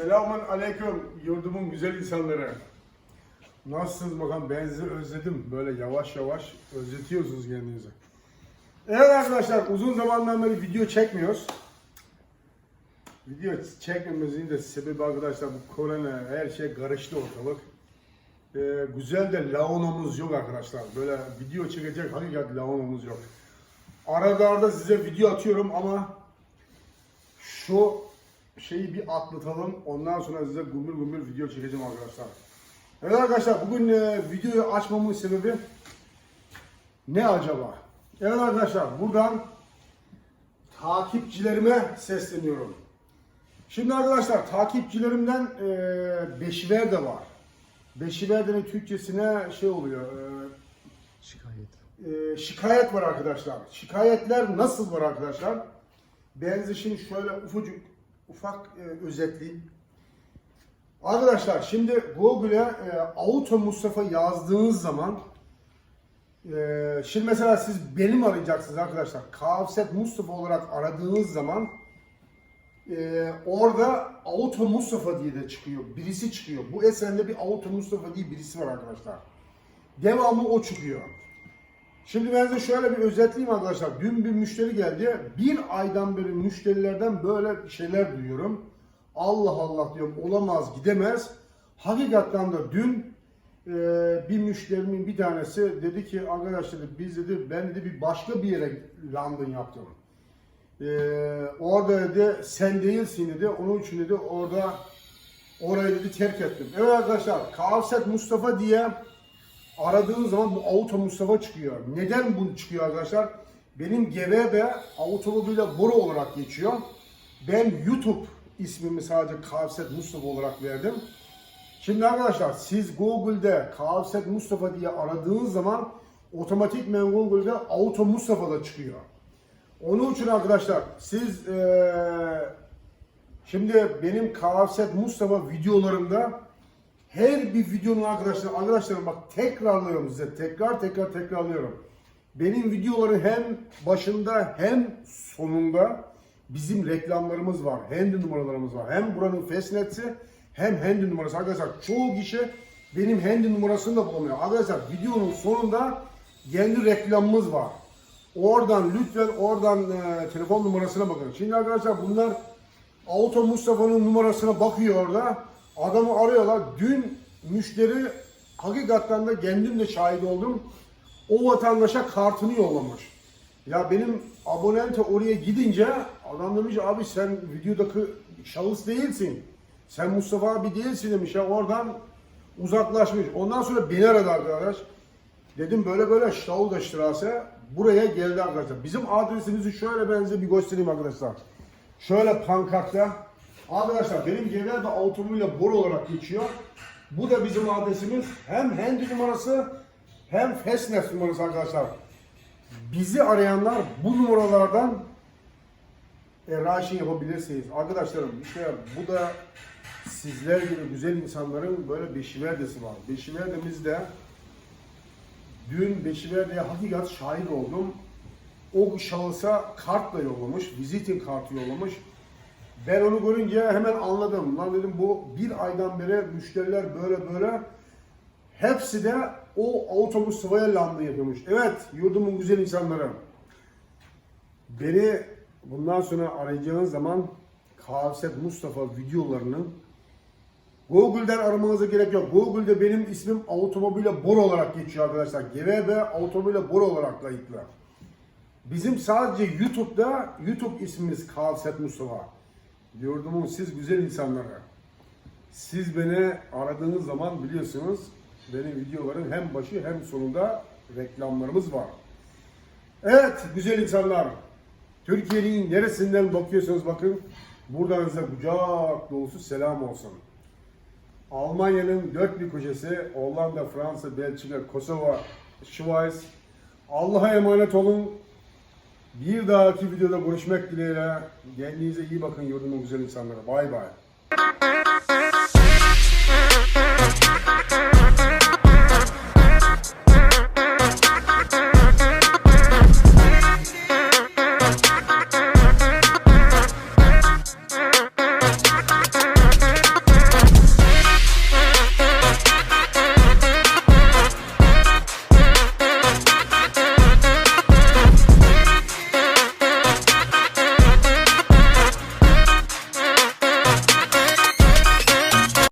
Selamun aleyküm yurdumun güzel insanları. Nasılsınız bakalım ben sizi özledim. Böyle yavaş yavaş özletiyorsunuz kendinizi. Evet arkadaşlar uzun zamandan beri video çekmiyoruz. Video çekmememizin de sebebi arkadaşlar bu korona her şey karıştı ortalık. Ee, güzel de laonomuz yok arkadaşlar. Böyle video çekecek hakikat laonomuz yok. Arada arada size video atıyorum ama şu şeyi bir atlatalım. Ondan sonra size gumbür gumbür video çekeceğim arkadaşlar. Evet arkadaşlar bugün e, videoyu açmamın sebebi ne acaba? Evet arkadaşlar buradan takipçilerime sesleniyorum. Şimdi arkadaşlar takipçilerimden e, Beşiver de var. Beşiverde'nin Türkçesine şey oluyor. e, Şikayet. e, şikayet var arkadaşlar. Şikayetler nasıl var arkadaşlar? Ben şimdi şöyle ufacık ufak e, özetleyeyim. Arkadaşlar şimdi Google'e e, Auto Mustafa yazdığınız zaman e, şimdi mesela siz benim arayacaksınız arkadaşlar. Kavset Mustafa olarak aradığınız zaman e, orada Auto Mustafa diye de çıkıyor. Birisi çıkıyor. Bu eserde bir Auto Mustafa diye birisi var arkadaşlar. Devamlı o çıkıyor. Şimdi ben size şöyle bir özetleyeyim arkadaşlar. Dün bir müşteri geldi. Bir aydan beri müşterilerden böyle şeyler duyuyorum. Allah Allah diyorum olamaz gidemez. Hakikaten de dün e, bir müşterimin bir tanesi dedi ki arkadaş dedi biz dedi ben dedi bir başka bir yere London yaptım. E, orada dedi sen değilsin dedi. Onun için dedi orada orayı dedi terk ettim. Evet arkadaşlar Kavset Mustafa diye aradığın zaman bu Auto Mustafa çıkıyor. Neden bu çıkıyor arkadaşlar? Benim GVB Automobile Bora olarak geçiyor. Ben YouTube ismimi sadece Kavset Mustafa olarak verdim. Şimdi arkadaşlar siz Google'de Kavset Mustafa diye aradığınız zaman otomatikmen Google'de Auto Mustafa da çıkıyor. Onun için arkadaşlar siz eee, şimdi benim Kavset Mustafa videolarımda her bir videonun arkadaşlar, arkadaşlarım bak tekrarlıyorum size, tekrar tekrar tekrarlıyorum. Benim videoların hem başında hem sonunda bizim reklamlarımız var, handy numaralarımız var. Hem buranın Fastnet'si hem handy numarası. Arkadaşlar çoğu kişi benim handy numarasını da bulamıyor. Arkadaşlar videonun sonunda kendi reklamımız var. Oradan lütfen oradan e, telefon numarasına bakın. Şimdi arkadaşlar bunlar Auto Mustafa'nın numarasına bakıyor orada. Adamı arıyorlar. Dün müşteri hakikaten de kendim de şahit oldum. O vatandaşa kartını yollamış. Ya benim abonente oraya gidince adam demiş abi sen videodaki şahıs değilsin. Sen Mustafa abi değilsin demiş ya oradan uzaklaşmış. Ondan sonra beni aradı arkadaş. Dedim böyle böyle Stauda Straße buraya geldi arkadaşlar. Bizim adresimizi şöyle ben bir göstereyim arkadaşlar. Şöyle pankartta. Arkadaşlar benim genelde otomobile bor olarak geçiyor. Bu da bizim adresimiz. Hem handy numarası hem Fastnet numarası arkadaşlar. Bizi arayanlar bu numaralardan e, raşin yapabilirsiniz. Arkadaşlarım işte bu da sizler gibi güzel insanların böyle beşiverdesi var. Beşiverdemizde dün Beşiverde'ye hakikat şahit oldum. O şahısa kartla yollamış, visiting kartı yollamış. Ben onu görünce hemen anladım. Lan dedim bu bir aydan beri müşteriler böyle böyle hepsi de o otobüs sıvaya landı yapıyormuş. Evet yurdumun güzel insanları. Beni bundan sonra arayacağınız zaman Kavset Mustafa videolarını Google'den aramanıza gerek yok. Google'de benim ismim Automobile Bor olarak geçiyor arkadaşlar. GVB Automobile Bor olarak kayıtlı. Bizim sadece YouTube'da YouTube ismimiz Kavset Mustafa. Yurdumun siz güzel insanlara. Siz beni aradığınız zaman biliyorsunuz benim videoların hem başı hem sonunda reklamlarımız var. Evet güzel insanlar. Türkiye'nin neresinden bakıyorsanız bakın buradan size kucak dolusu selam olsun. Almanya'nın dört bir köşesi, Hollanda, Fransa, Belçika, Kosova, Schweiz. Allah'a emanet olun. Bir dahaki videoda görüşmek dileğiyle. Kendinize iyi bakın yurdumun güzel insanlara. Bay bay.